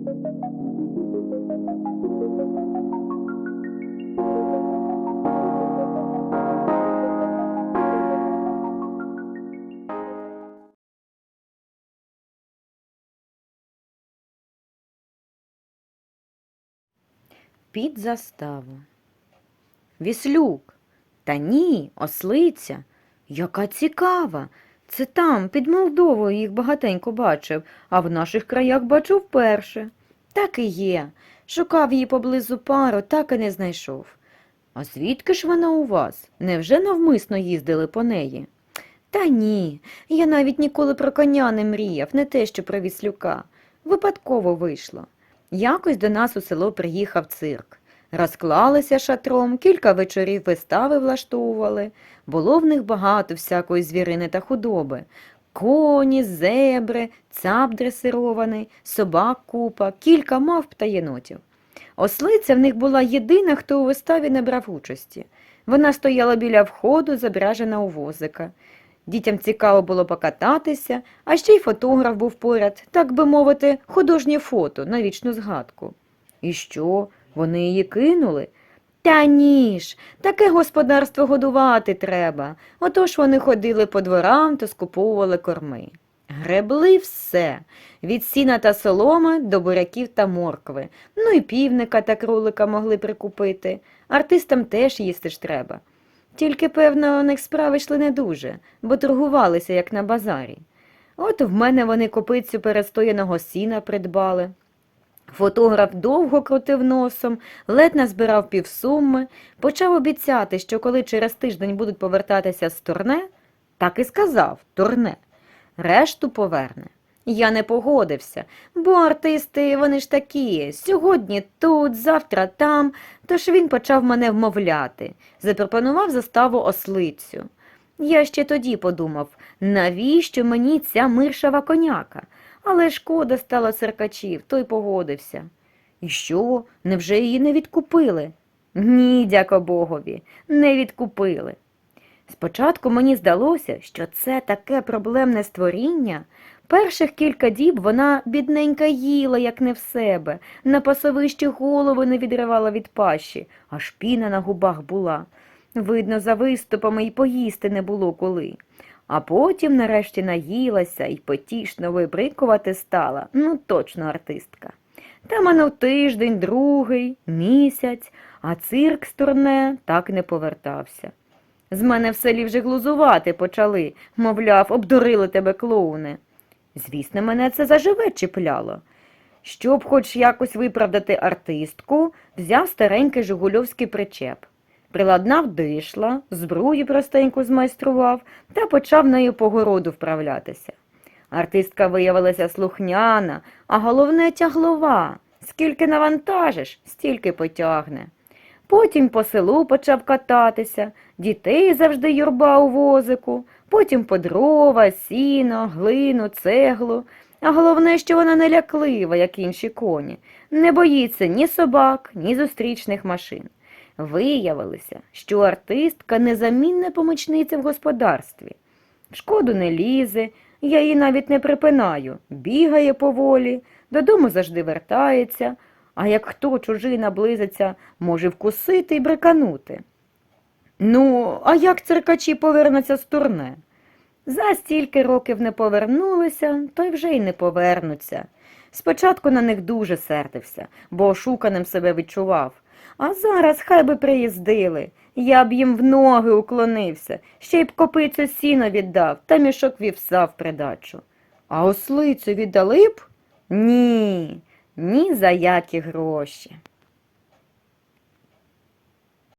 Під заставу. Віслюк. Та ні, ослиця. Яка цікава. Це там, під Молдовою їх багатенько бачив, а в наших краях бачу вперше. Так і є. Шукав її поблизу пару, так і не знайшов. А звідки ж вона у вас? Невже навмисно їздили по неї? Та ні, я навіть ніколи про коня не мріяв, не те, що про віслюка. Випадково вийшло. Якось до нас у село приїхав цирк. Розклалися шатром, кілька вечорів вистави влаштовували. Було в них багато всякої звірини та худоби. Коні, зебри, цап дресирований, собак купа, кілька мавп та єнотів. Ослиця в них була єдина, хто у виставі не брав участі. Вона стояла біля входу, зображена у возика. Дітям цікаво було покататися, а ще й фотограф був поряд, так би мовити, художнє фото на вічну згадку. І що, вони її кинули? Та ні ж, таке господарство годувати треба. Отож вони ходили по дворам та скуповували корми. Гребли все від сіна та соломи до буряків та моркви. Ну і півника та кролика могли прикупити. Артистам теж їсти ж треба. Тільки, певно, у них справи йшли не дуже, бо торгувалися, як на базарі. От в мене вони копицю перестояного сіна придбали. Фотограф довго крутив носом, ледь назбирав півсуми, почав обіцяти, що коли через тиждень будуть повертатися з турне, так і сказав турне, решту поверне. Я не погодився, бо артисти вони ж такі, сьогодні тут, завтра там, тож він почав мене вмовляти, запропонував заставу ослицю. Я ще тоді подумав, навіщо мені ця миршава коняка? Але шкода стало циркачів, той погодився. І що, невже її не відкупили? Ні, дяко Богові, не відкупили. Спочатку мені здалося, що це таке проблемне створіння. Перших кілька діб вона бідненька їла, як не в себе, на пасовищі голови не відривала від пащі, аж піна на губах була. Видно, за виступами й поїсти не було коли. А потім нарешті наїлася і потішно вибрикувати стала, ну точно артистка. Та манув тиждень, другий, місяць, а цирк з турне так не повертався. З мене в селі вже глузувати почали, мовляв, обдурили тебе клоуни. Звісно, мене це заживе чіпляло. Щоб хоч якось виправдати артистку, взяв старенький жигульовський причеп. Приладнав дишла, збрую простеньку змайстрував та почав нею по городу вправлятися. Артистка виявилася слухняна, а головне тяглова. Скільки навантажиш, стільки потягне. Потім по селу почав кататися, дітей завжди юрба у возику, потім по дрова, сіно, глину, цеглу. А головне, що вона не ляклива, як інші коні, не боїться ні собак, ні зустрічних машин. Виявилося, що артистка незамінна помічниця в господарстві. Шкоду не лізе, я її навіть не припинаю, бігає поволі, додому завжди вертається, а як хто чужий наблизиться, може вкусити і бриканути. Ну, а як циркачі повернуться з турне? За стільки років не повернулися, то й вже й не повернуться. Спочатку на них дуже сердився, бо ошуканим себе відчував. А зараз хай би приїздили. Я б їм в ноги уклонився, ще й б копицю сіно віддав та мішок вівса в придачу. А ослицю віддали б? Ні, ні за які гроші.